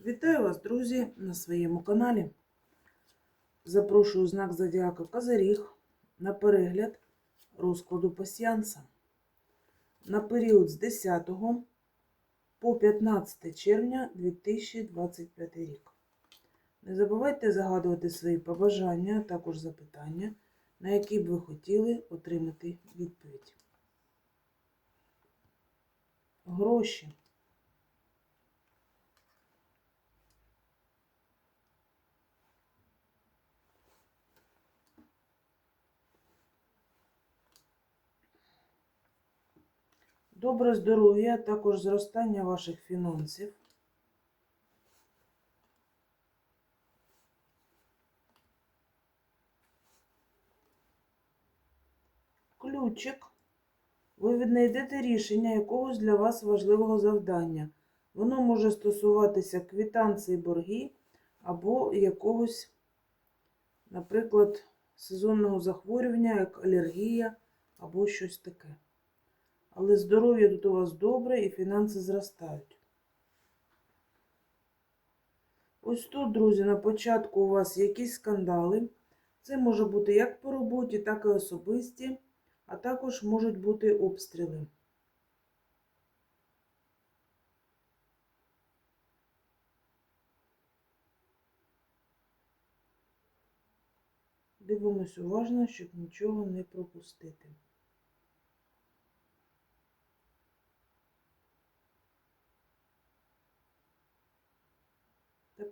Вітаю вас, друзі, на своєму каналі. Запрошую знак Зодіака Козиріг на перегляд розкладу пасіянса на період з 10 по 15 червня 2025 рік. Не забувайте загадувати свої побажання, а також запитання, на які б ви хотіли отримати відповідь. Гроші. Добре здоров'я, а також зростання ваших фінансів. Ключик. Ви віднайдете рішення якогось для вас важливого завдання. Воно може стосуватися квитанції борги або якогось, наприклад, сезонного захворювання, як алергія або щось таке. Але здоров'я тут у вас добре і фінанси зростають. Ось тут, друзі, на початку у вас якісь скандали. Це може бути як по роботі, так і особисті, а також можуть бути обстріли. Дивимось уважно, щоб нічого не пропустити.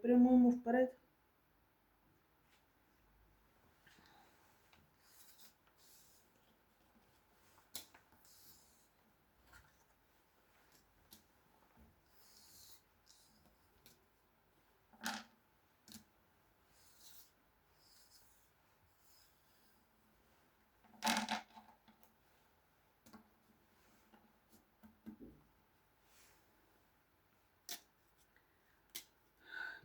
Прямуємо вперед.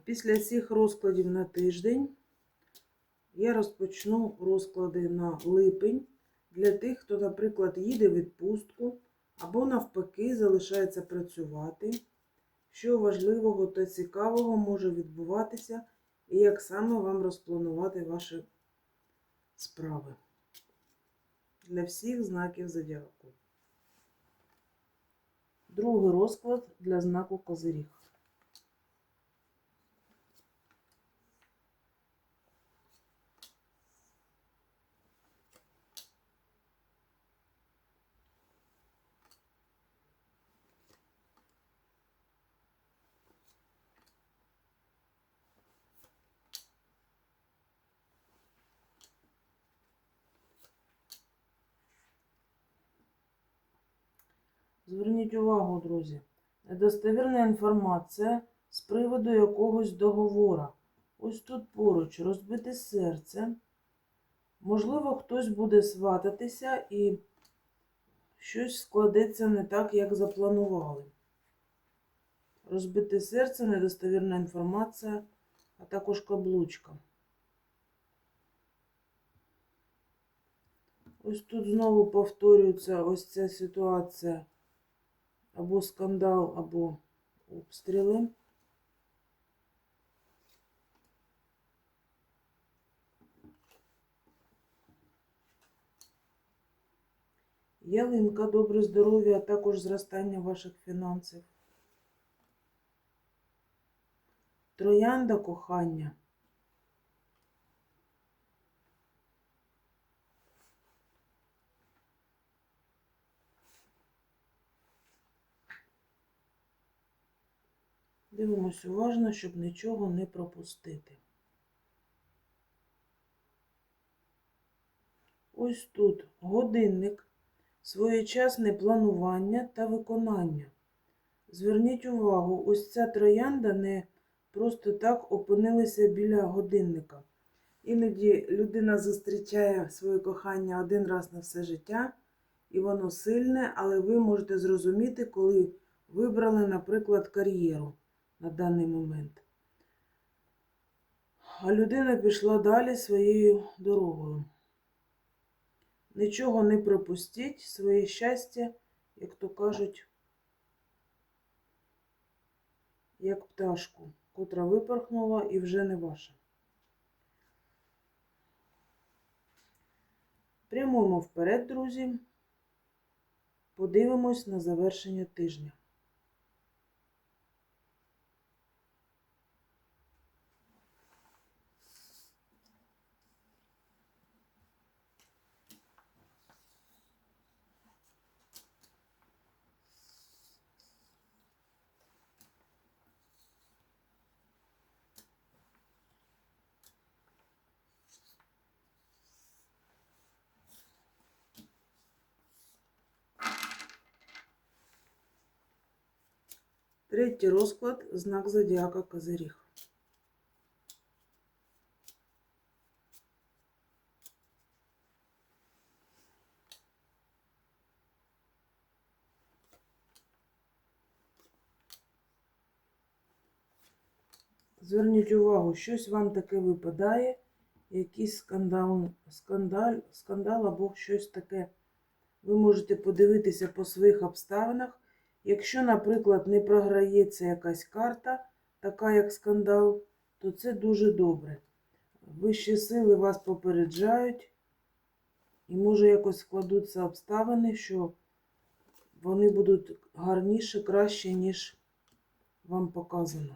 Після всіх розкладів на тиждень я розпочну розклади на липень для тих, хто, наприклад, їде в відпустку або навпаки залишається працювати. Що важливого та цікавого може відбуватися, і як саме вам розпланувати ваші справи для всіх знаків зодіаку. Другий розклад для знаку Козиріг. Зверніть увагу, друзі, недостовірна інформація з приводу якогось договора. Ось тут поруч розбите серце. Можливо, хтось буде свататися і щось складеться не так, як запланували. Розбите серце, недостовірна інформація, а також каблучка. Ось тут знову повторюється ось ця ситуація або скандал, або обстріли. Ялинка, добре здоров'я, а також зростання ваших фінансів. Троянда кохання. Дивимось уважно, щоб нічого не пропустити. Ось тут годинник, своєчасне планування та виконання. Зверніть увагу, ось ця троянда не просто так опинилася біля годинника. Іноді людина зустрічає своє кохання один раз на все життя, і воно сильне, але ви можете зрозуміти, коли вибрали, наприклад, кар'єру на даний момент. А людина пішла далі своєю дорогою. Нічого не пропустіть, своє щастя, як то кажуть, як пташку. котра випорхнула і вже не ваша. Прямуємо вперед, друзі. Подивимось на завершення тижня. Третій розклад знак зодіака Козиріг. Зверніть увагу, щось вам таке випадає, якийсь скандал, скандал, скандал або щось таке. Ви можете подивитися по своїх обставинах. Якщо, наприклад, не програється якась карта, така як скандал, то це дуже добре. Вищі сили вас попереджають, і може якось складуться обставини, що вони будуть гарніше, краще, ніж вам показано.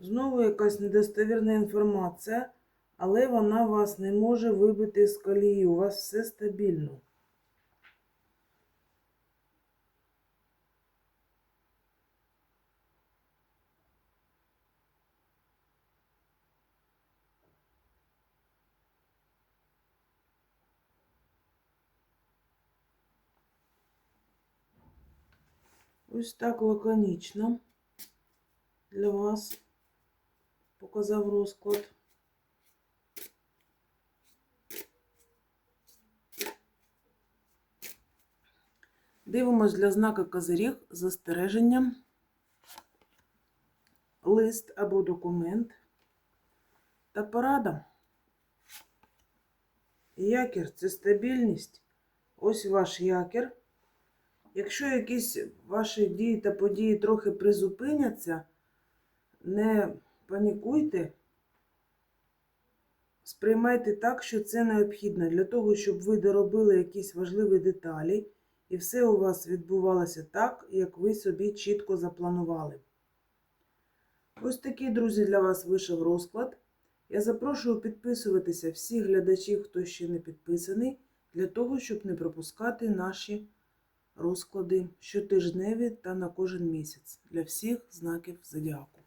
Знову якась недостовірна інформація, але вона вас не може вибити з колії. У вас все стабільно. Ось так лаконічно для вас показав розклад. Дивимось для знака Козиріг застереження, лист або документ та порада. Якір це стабільність. Ось ваш якір. Якщо якісь ваші дії та події трохи призупиняться, не панікуйте, сприймайте так, що це необхідно для того, щоб ви доробили якісь важливі деталі, і все у вас відбувалося так, як ви собі чітко запланували. Ось такий, друзі, для вас вийшов розклад. Я запрошую підписуватися всіх глядачів, хто ще не підписаний, для того, щоб не пропускати наші розклади щотижневі та на кожен місяць для всіх знаків зодіаку.